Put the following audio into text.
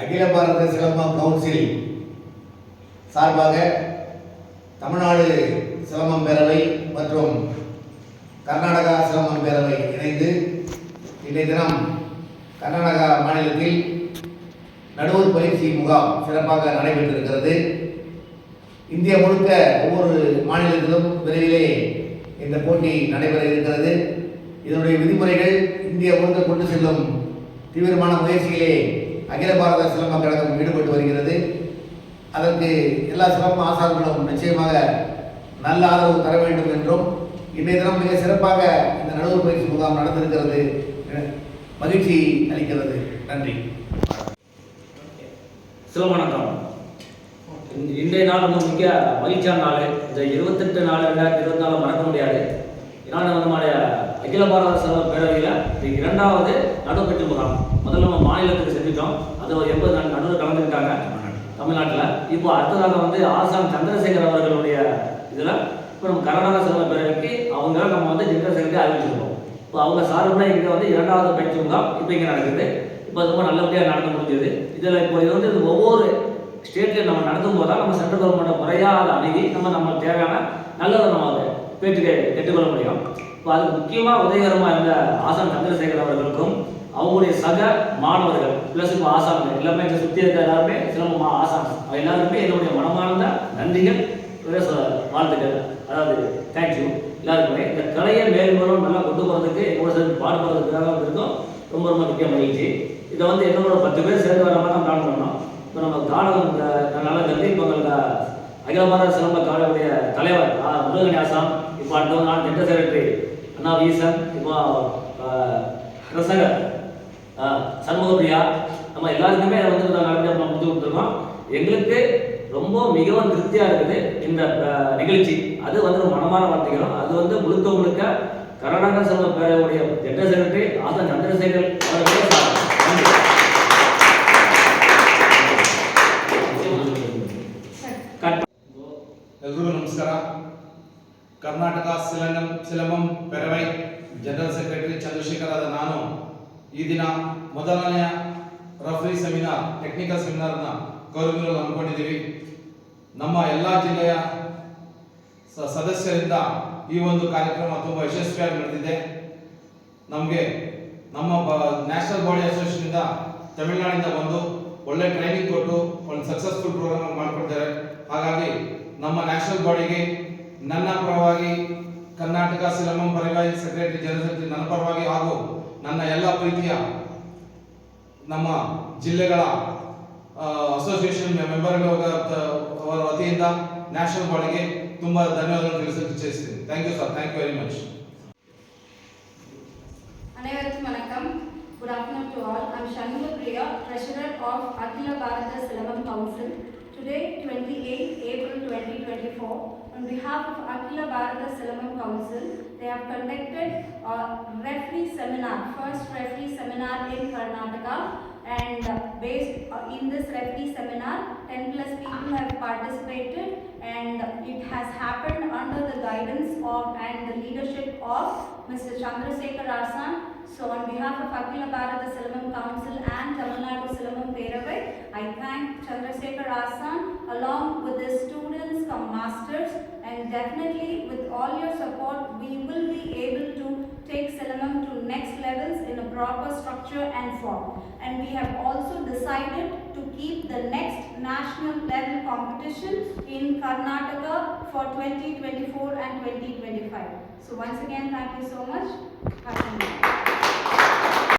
அகில பாரத சிலம்பம் கவுன்சில் சார்பாக தமிழ்நாடு சிலம்பம் பேரவை மற்றும் கர்நாடகா சிலம்பம் பேரவை இணைந்து இன்றைய தினம் கர்நாடகா மாநிலத்தில் நடுவர் பயிற்சி முகாம் சிறப்பாக நடைபெற்றிருக்கிறது. இந்தியா முழுக்க ஒவ்வொரு மாநிலத்திலும் விரைவிலே இந்த போட்டி நடைபெற இருக்கிறது. இதனுடைய விதிமுறைகள் இந்தியா முழுக்க கொண்டு செல்லும் தீவிரமான முயற்சியிலே அகில பாரத சிலம்ப கழகம் ஈடுபட்டு வருகிறது. அதற்கு எல்லா சிலம்ப ஆசான்களும் நிச்சயமாக நல்ல ஆதரவு தர வேண்டும் என்றும் இன்றைய தினம் மிக சிறப்பாக இந்த நடுவர் பயிற்சி முகாம் நடந்திருக்கிறது மகிழ்ச்சி அளிக்கிறது. நன்றி. சில வணக்கம் இன்றைய நாள் ரொம்ப முக்கிய மகிழ்ச்சியான நாள். இந்த இருபத்தெட்டு நாள் ரெண்டாயிரத்தி இருபத்தி நாலு மறக்க முடியாது. நான் நம்முடைய அகில பாரத சிலம்ப பேரவையில் இது இரண்டாவது நடுப்பெற்று முகாம். முதல்ல நம்ம மாநிலத்துக்கு செஞ்சுட்டோம் அது ஒரு எண்பது நாள் நடுவில் கலந்துக்கிட்டாங்க தமிழ்நாட்டில். இப்போ அடுத்ததாக வந்து ஆசாம் சந்திரசேகர் அவர்களுடைய இதில் இப்போ நம்ம கர்நாடக சிலம்ப பேரவைக்கு அவங்க நம்ம வந்து ஜெனரல் செக்ரட்டரி அறிவிச்சிருக்கோம். இப்போ அவங்க சார்பில் இங்கே வந்து இரண்டாவது பயிற்சி முகாம் இப்போ இங்கே நடக்குது. இப்போ ரொம்ப நல்லபடியாக நடந்து முடிஞ்சது. இதில் இப்போ இது வந்து இது ஒவ்வொரு ஸ்டேட்லையும் நம்ம நடத்தும் போது தான் நம்ம சென்ட்ரல் கவர்மெண்ட்டை முறையாக அதை அணுகி நம்ம நம்ம தேவையான நல்லதை நம்ம வீட்டுக்கு பேட்டுக்கு முடியும். இப்போ அது முக்கியமாக உதயகரமாக இருந்த ஆசாம் சந்திரசேகர் அவர்களுக்கும் அவங்களுடைய சக மாணவர்கள் ப்ளஸ் இப்போ ஆசாம் எல்லாமே இங்கே சுற்றி இருக்கிற எல்லாருமே சிலம்பமா ஆசாம் அவங்க எல்லாருக்குமே என்னுடைய மனமார்ந்த நன்றிகள் வாழ்த்துக்கள். அதாவது தேங்க்யூ எல்லாருக்குமே இந்த கலையை மேலும் நல்லா கொண்டு போகிறதுக்கு எங்களோட சேர்ந்து பாடுபடுறதுக்காக வந்திருக்கோம் ரொம்ப ரொம்ப முக்கிய மகிழ்ச்சி. இதை வந்து என்னோட பத்து பேர் சேர்ந்து வர மாதிரி தான் பிளான் பண்ணோம். இப்போ நம்ம காலம் நல்லா கல்வி இப்போ அகில பாரத சிலம்ப காடவுடைய தலைவர் முருகன்யாசம் இப்போ அடுத்த நான் ஜென்ரல் செக்ரட்டரி அண்ணா வீசன் இப்போ கிருஷ்ணகர் சண்முகப்பிரியா நம்ம எல்லாருக்குமே வந்து நல்லபடியாக நம்ம கொடுத்து கொடுத்துருக்கோம். எங்களுக்கு ரொம்ப மிகவும் திருப்தியாக இருக்குது இந்த நிகழ்ச்சி. அது வந்து ஒரு மனமான வார்த்தைகளும் அது வந்து முழுக்க முழுக்க கர்நாடக சிலம்ப பேரவையுடைய ஜெனரல் செக்ரட்டரி ஆசன் சந்திரசேகர் அவர்களே ಕರ್ನಾಟಕ ಸಿಲಂಗಂ ಸಿಲಂಬಂ ಪೆರವೈ ಜನರಲ್ ಸೆಕ್ರೆಟರಿ ಚಂದ್ರಶೇಖರ್ ನಾನು ಈ ದಿನ ಮೊದಲನೆಯ ರಫ್ರಿ ಸೆಮಿನಾರ್, ಟೆಕ್ನಿಕಲ್ ಸೆಮಿನಾರ್ನ ಗೌರವಿಸಲು ಅಂದ್ಕೊಂಡಿದ್ದೀವಿ ನಮ್ಮ ಎಲ್ಲ ಜಿಲ್ಲೆಯ ಸದಸ್ಯರಿಂದ ಈ ಒಂದು ಕಾರ್ಯಕ್ರಮ ತುಂಬ ಯಶಸ್ವಿಯಾಗಿ ನಡೆದಿದೆ. ನಮಗೆ ನಮ್ಮ ನ್ಯಾಷನಲ್ ಬಾಡಿ ಅಸೋಸಿಯೇಷನಿಂದ ತಮಿಳುನಾಡಿಂದ ಬಂದು ಒಳ್ಳೆ ಟ್ರೈನಿಂಗ್ ಕೊಟ್ಟು ಒಂದು ಸಕ್ಸಸ್ಫುಲ್ ಪ್ರೋಗ್ರಾಮ್ ಮಾಡಿಕೊಡ್ತಾರೆ. ಹಾಗಾಗಿ ನಮ್ಮ ನ್ಯಾಷನಲ್ ಬಾಡಿಗೆ ನನ್ನ ಪರವಾಗಿ ಕರ್ನಾಟಕ ಸಿಲಂಬಂ ಪರಿವಾರ ಸೆಕ್ರೆಟರಿ ಜನರಲ್ ಸೆಕ್ರೆಟರಿ ನನ್ನ ಪರವಾಗಿ ಹಾಗೂ ನನ್ನ ಎಲ್ಲ ಪ್ರೀತಿಯ ನಮ್ಮ ಜಿಲ್ಲೆಗಳ ಅಸೋಸಿಯೇಷನ್ ಮೆಂಬರ್ಗಳ ಅವರ ವತಿಯಿಂದ ನ್ಯಾಷನಲ್ ಬಾಡಿಗೆ ತುಂಬ ಧನ್ಯವಾದಗಳು ತಿಳಿಸಲು ಇಚ್ಛಿಸ್ತೀನಿ thank you sir thank you very much அனைவருக்கும் வணக்கம் good afternoon to all I'm Shanmuga Priya treasurer of Akhila Bharatha Silambam council today 28 April 2024 on behalf of Akhila Bharata Silambam Council they have conducted a referee seminar first referee seminar in Karnataka and uh, based uh, in this referee seminar 10 plus people have participated and it has happened under the guidance of and the leadership of Mr. Chandrasekhar Asan. So on behalf of Akhila Bharata Silambam Council and Tamil Nadu Silambam Peravai, I thank Chandrasekhar Asan along with the students and form. And we have also decided to keep the next national level competition in Karnataka for 2024 and 2025. So once again, thank you so much.